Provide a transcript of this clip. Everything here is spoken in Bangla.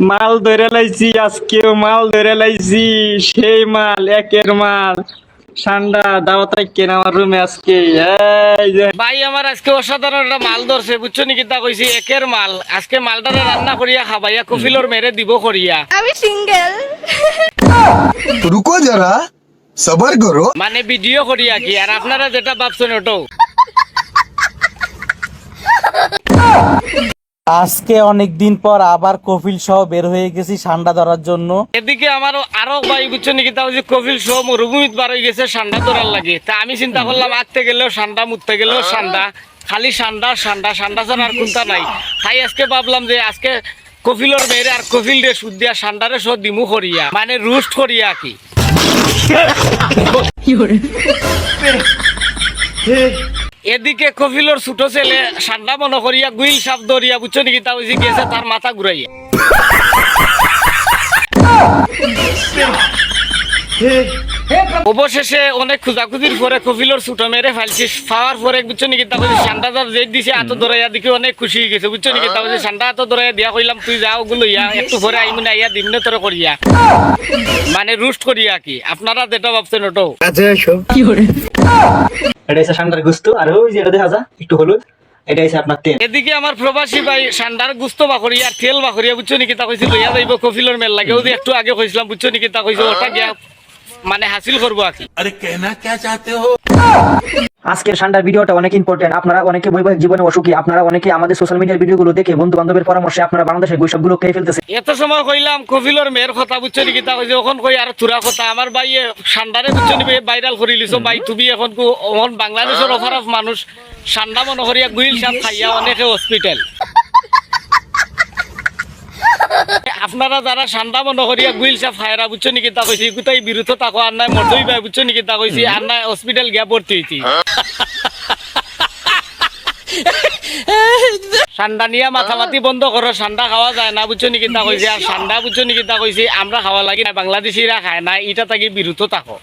মাল ধরে লাইছি আজকেও মাল ধরে লাইছি সেই মাল একের মাল। ঠান্ডা দাওয়াত কেন আমার রুমে আজকে। ভাই আমার আজকে অসাধারণ একটা মাল ধরছে বুঝছ নাকি তা কইছি? একের মাল। আজকে মালটা রান্না করিয়া খাবাইয়া কফিলর মেরে দিব করিয়া। আমি সিঙ্গেল রুকো যারা সবার করো। মানে ভিডিও করিয়া কি? আর আপনারা যেটা ভাবছেন ওটাও। আজকে অনেক দিন পর আবার কফিল সহ বের হয়ে গেছি ঠান্ডা ধরার জন্য। এদিকে আমার আরও ভাই বুঝছ নি কিতা হচ্ছে কফিল শো মরুভূমিত বার হয়ে গেছে ঠান্ডা ধরার লাগে। তা আমি চিন্তা করলাম আঁকতে গেলেও ঠান্ডা মুততে গেলেও ঠান্ডা খালি ঠান্ডা ঠান্ডা ঠান্ডা ছাড়া আর কোনটা নাই। তাই আজকে ভাবলাম যে আজকে কফিলর মেয়েরে আর কফিল রে সুদ দিয়া ঠান্ডারে সব দিমু করিয়া মানে রুস্ট করিয়া কি এদিকে কফিলর ছোট ছেলে ঠান্ডা মনে করিয়া গুইল সাপ ধরিয়া বুঝছ নাকি তা হয়েছে গেছে তার মাথা ঘুরাইয়া অবশেষে অনেক খোঁজাখুঁজির পরে কফিলর ছুটো মেরে ফেলছি। পাওয়ার পরে বুঝছ নাকি তা বলছি সান্ডা যে দিছে এত ধরাইয়া দেখে অনেক খুশি হয়ে গেছে। বুঝছ নাকি তা বলছি সান্ডা এত ধরাইয়া দিয়া কইলাম তুই যাও গুলো ইয়া একটু পরে আই না ইয়া দিন তোর করিয়া। মানে রুস্ট করিয়া কি? আপনারা যেটা ভাবছেন ওটাও। এটা হচ্ছে ঠান্ডার গুস্ত। আর ওই যে এটা দেখা যা একটু হলুদ। এটা হচ্ছে আপনার তেল। এদিকে আমার প্রবাসী ভাই সান্ডার গুস্ত আর তেল বাকরিয়া বুঝছ নাকি তা কইছি লইয়া যাইব কফিলর মেল লাগে। ওই একটু আগে কইছিলাম বুঝছ নাকি তা কইছো ওটা গিয়া মানে হাসিল করব আর কি। আজকের সান্ডার ভিডিওটা অনেক ইম্পর্টেন্ট আপনারা অনেকে বৈবাহিক জীবনে অসুখী, আপনারা অনেকে আমাদের সোশ্যাল মিডিয়ার ভিডিওগুলো দেখে বন্ধু বান্ধবের পরামর্শে আপনারা বাংলাদেশের বৈশাখগুলো খেয়ে ফেলতেছে। এত সময় কইলাম কফিলর মেয়ের কথা বুঝছ নাকি? তা কইছে ওখন কই, আর তুরা কথা, আমার ভাই সান্ডারে বুঝছ নি ভাইরাল করে লিছো। ভাই, তুমি এখন কো ওখন বাংলাদেশের অফার অফ মানুষ, সান্ডা মনে করিয়া গুইল সাপ খাইয়া অনেকে হসপিটাল আপনারা যারা ঠান্ডা মনে করিয়া গুইলসা ফায়রা বুঝছ নাকি তা কইছি? গুতাই বিরুদ্ধ তাকো, আর নাই মরতই ভাই, বুঝছ নাকি তা কইছি? আর নাই হসপিটাল গিয়া ভর্তি হইতি নিয়ে মাথামাতি বন্ধ করো ঠান্ডা খাওয়া যায় না, বুঝছ নাকি তা কইছি? আর ঠান্ডা বুঝছ নাকি তা কইছি? আমরা খাওয়া লাগি না বাংলাদেশিরা খায় না এটা তাকে বিরুদ্ধ থাকো